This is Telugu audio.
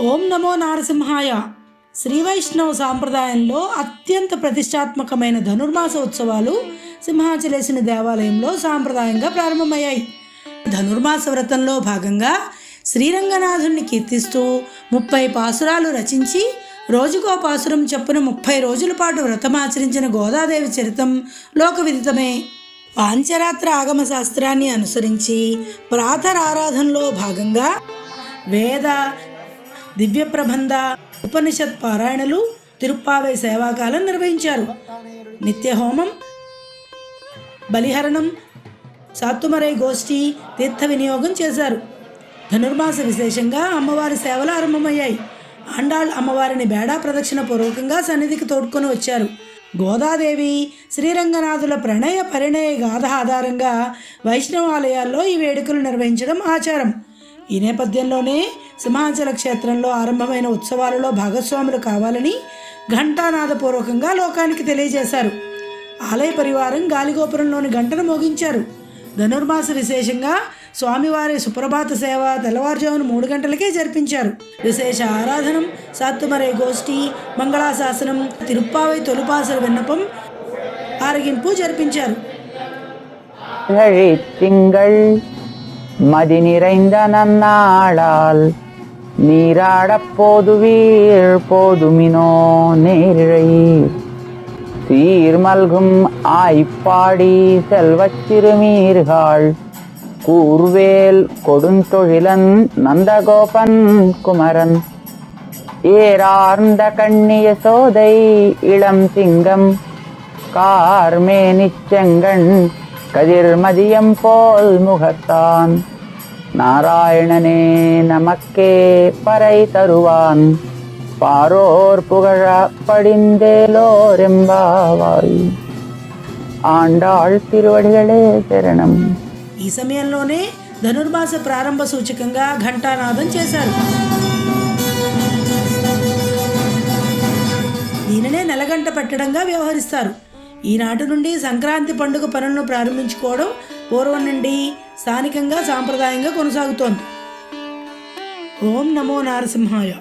ఓం నమో నారసింహాయ. శ్రీ వైష్ణవ సాంప్రదాయంలో అత్యంత ప్రతిష్టాత్మకమైన ధనుర్మాస ఉత్సవాలు సింహాచలేసిన దేవాలయంలో సాంప్రదాయంగా ప్రారంభమయ్యాయి. ధనుర్మాస వ్రతంలో భాగంగా శ్రీరంగనాథుణ్ణి కీర్తిస్తూ ముప్పై పాసురాలు రచించి రోజుకో పాసురం చొప్పున ముప్పై రోజుల పాటు వ్రతమాచరించిన గోదాదేవి చరితం లోకవిదితమే. పాంచరాత్ర ఆగమ శాస్త్రాన్ని అనుసరించి ప్రాతరారాధనలో భాగంగా వేద దివ్య ప్రబంధ ఉపనిషత్ పారాయణలు తిరుప్పావై సేవాకాలం నిర్వహించారు. నిత్య హోమం బలిహరణం సాత్తుమరై గోష్ఠి తీర్థ వినియోగం చేశారు. ధనుర్మాస విశేషంగా అమ్మవారి సేవలు ఆరంభమయ్యాయి. ఆండాళ్ అమ్మవారిని బేడా ప్రదక్షిణ పూర్వకంగా సన్నిధికి తోడ్కొని వచ్చారు. గోదాదేవి శ్రీరంగనాథుల ప్రణయ పరిణయ గాథ ఆధారంగా వైష్ణవాలయాల్లో ఈ వేడుకలు నిర్వహించడం ఆచారం. ఈ నేపథ్యంలోనే సింహాచల క్షేత్రంలో ఆరంభమైన ఉత్సవాలలో భాగస్వాములు కావాలని ఘంటానాదపూర్వకంగా లోకానికి తెలియజేశారు ఆలయ పరివారం గాలిగోపురంలోని గంటను మోగించారు ధనుర్మాస విశేషంగా స్వామివారి సుప్రభాత సేవ తెల్లవారుజామున మూడు గంటలకే జరిపించారు విశేష ఆరాధనం సాత్తుమరే గోష్ఠి మంగళాశాసనం తిరుప్పావై తొలిపాసల విన్నపం ఆరగింపు జరిపించారు திங்கள் மதி நிறைந்த நன்னாளால் நீராடப் போதுவீர் போதுமினோ நேரிழை. சீர்மல்கும் ஆய்ப்பாடி செல்வச் சிறுமீர்காள் கூர்வேல் கொடுந்தொழிலன் நந்தகோபன் குமரன். ஏரார்ந்த கண்ணிய சோதை இளம் சிங்கம். கார்மே நிச்சங்கண் கதிர்மதியம் போல் முகத்தான். నారాయణనే നമക്കേ പറൈ തരുവാൻ പാരോർ പുകഴ പടിന്തേലോരെമ്പാവായി ఆండాళ్ తిరువడిగలే శరణం. ఈ సమయంలోనే ధనుర్మాస ప్రారంభ సూచకంగా ఘంటానాదం చేశారు. దీనినే నెలగంట పెట్టడంగా వ్యవహరిస్తారు. ఈనాటి నుండి సంక్రాంతి పండుగ పనులను ప్రారంభించుకోవడం పూర్వం నుండి స్థానికంగా సాంప్రదాయంగా కొనసాగుతోంది. ఓం నమో నారసింహాయ.